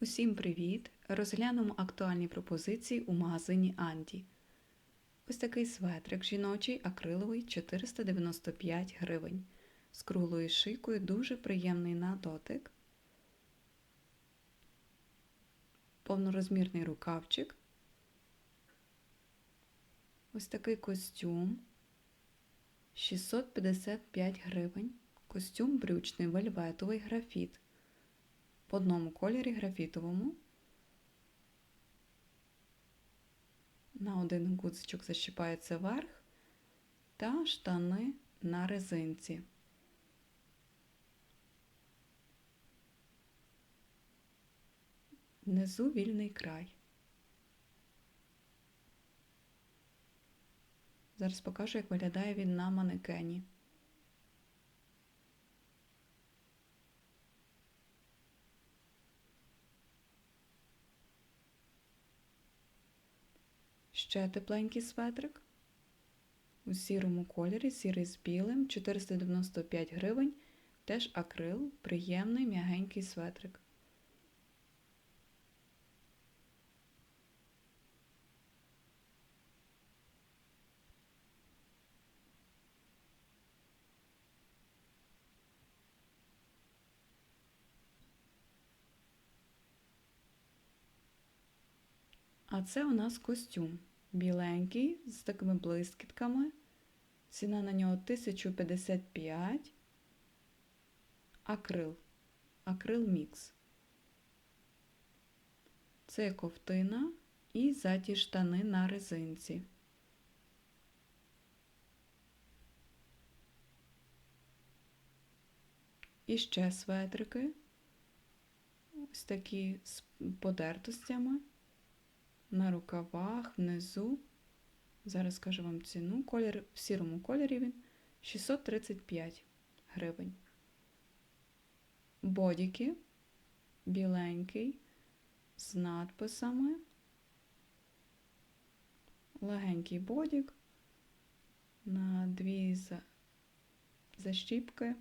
Усім привіт! Розглянемо актуальні пропозиції у магазині Анді. Ось такий светрик жіночий акриловий 495 гривень. З круглою шийкою дуже приємний на дотик. Повнорозмірний рукавчик. Ось такий костюм 655 гривень. Костюм брючний вельветовий графіт. В одному кольорі графітовому. На один гудзичок защіпається верх та штани на резинці. Внизу вільний край. Зараз покажу, як виглядає він на манекені. Ще тепленький светрик. У сірому кольорі, сірий з білим, 495 гривень. Теж акрил, приємний м'ягенький светрик. А це у нас костюм. Біленький, з такими блискітками. Ціна на нього 1055. Акрил. Акрил мікс. Це ковтина і заті штани на резинці. І ще светрики. Ось такі з подертостями на рукавах, внизу. Зараз скажу вам ціну. Колір в сірому кольорі він 635 гривень. Бодіки біленький з надписами. Легенький бодік на дві защіпки.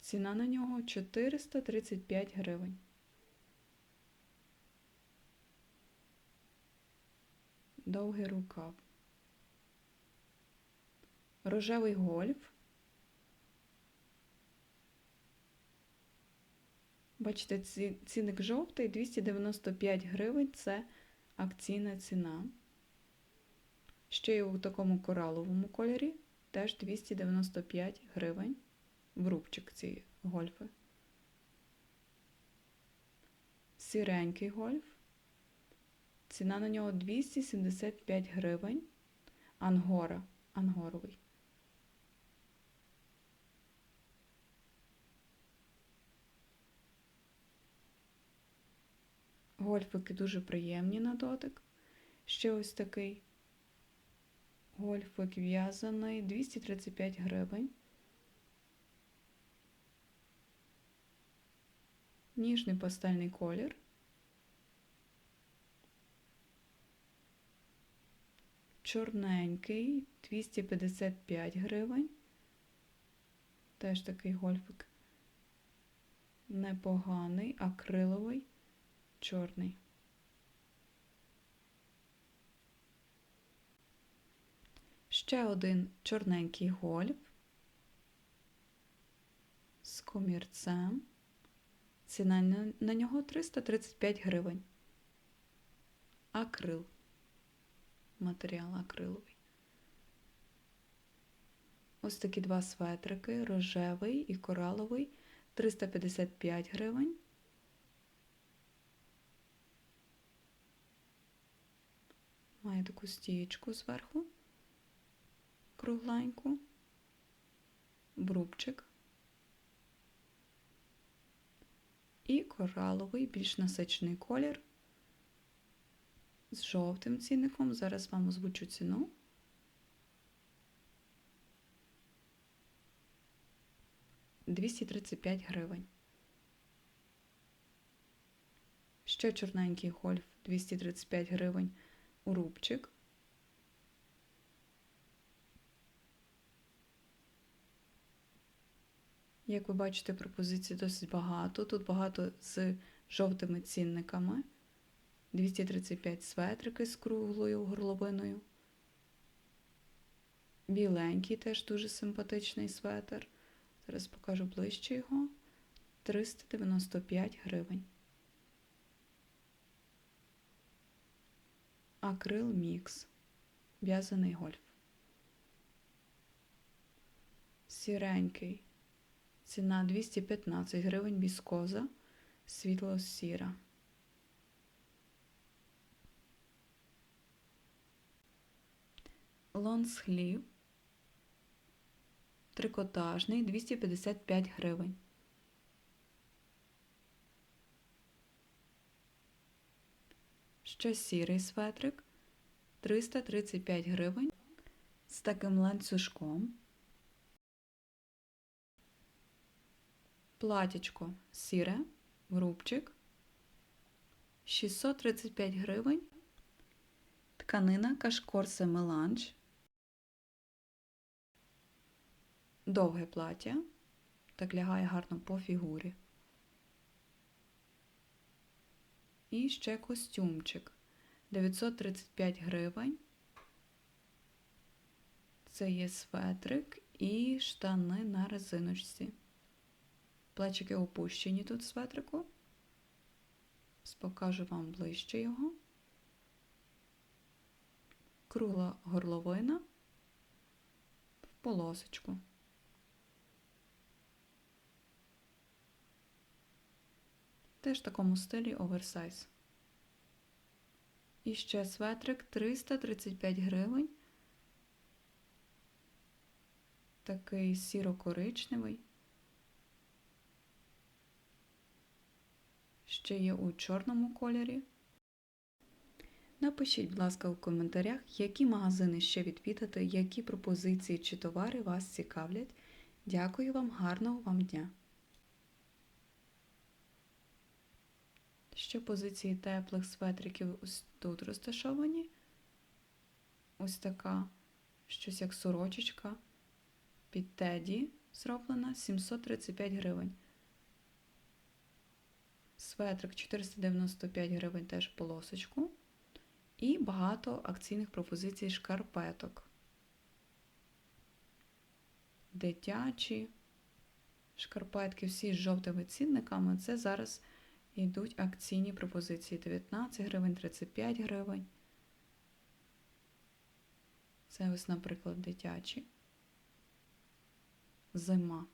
Ціна на нього 435 гривень. Довгий рукав. Рожевий гольф. Бачите, цінник жовтий 295 гривень це акційна ціна. Ще й у такому кораловому кольорі теж 295 гривень в рубчик ці гольфи. Сіренький гольф. Ціна на нього 275 гривень. Ангора. Ангоровий. Гольфики дуже приємні на дотик. Ще ось такий гольфик в'язаний 235 гривень. Ніжний пастельний колір. Чорненький 255 гривень. Теж такий гольфик непоганий, акриловий, чорний. Ще один чорненький гольф з комірцем. Ціна на нього 335 гривень. Акрил матеріал акриловий. Ось такі два светрики, рожевий і кораловий, 355 гривень. Має таку стієчку зверху, кругленьку, брубчик. І кораловий, більш насичений колір з жовтим цінником. Зараз вам озвучу ціну. Двісті тридцять п'ять гривень. Ще чорненький гольф 235 гривень у рубчик. Як ви бачите, пропозицій досить багато. Тут багато з жовтими цінниками. 235 светрики з круглою горловиною. Біленький теж дуже симпатичний светр. Зараз покажу ближче його. 395 гривень. Акрил Мікс. В'язаний гольф. Сіренький. Ціна 215 гривень віскоза. Світло сіра. Лонсхлів. Трикотажний 255 гривень. Ще сірий светрик 335 гривень з таким ланцюжком. Платічко сіре, грубчик 635 гривень. Тканина кашкорсе меланж. Довге плаття. Так лягає гарно по фігурі. І ще костюмчик 935 гривень. Це є светрик і штани на резиночці. Плечики опущені тут светрику. Покажу вам ближче його. Кругла горловина в полосочку. Теж в такому стилі оверсайз. І ще светрик 335 гривень. Такий сіро-коричневий. Ще є у чорному кольорі. Напишіть, будь ласка, у коментарях, які магазини ще відвідати, які пропозиції чи товари вас цікавлять. Дякую вам, гарного вам дня! Ще позиції теплих светриків ось тут розташовані. Ось така щось як сорочечка під теді зроблена 735 гривень. Светрик 495 гривень теж полосочку. І багато акційних пропозицій шкарпеток. Дитячі шкарпетки всі з жовтими цінниками. Це зараз йдуть акційні пропозиції 19 гривень, 35 гривень. Це ось, наприклад, дитячі. Зима.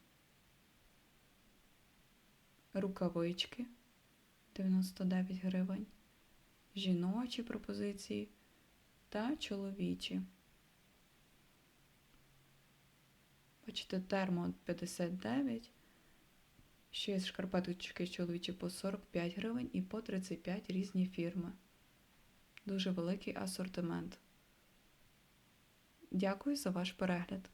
Рукавички 99 гривень. Жіночі пропозиції та чоловічі. Бачите, термо 59. Ще є шкарпеточки чоловічі по 45 гривень і по 35 різні фірми. Дуже великий асортимент. Дякую за ваш перегляд.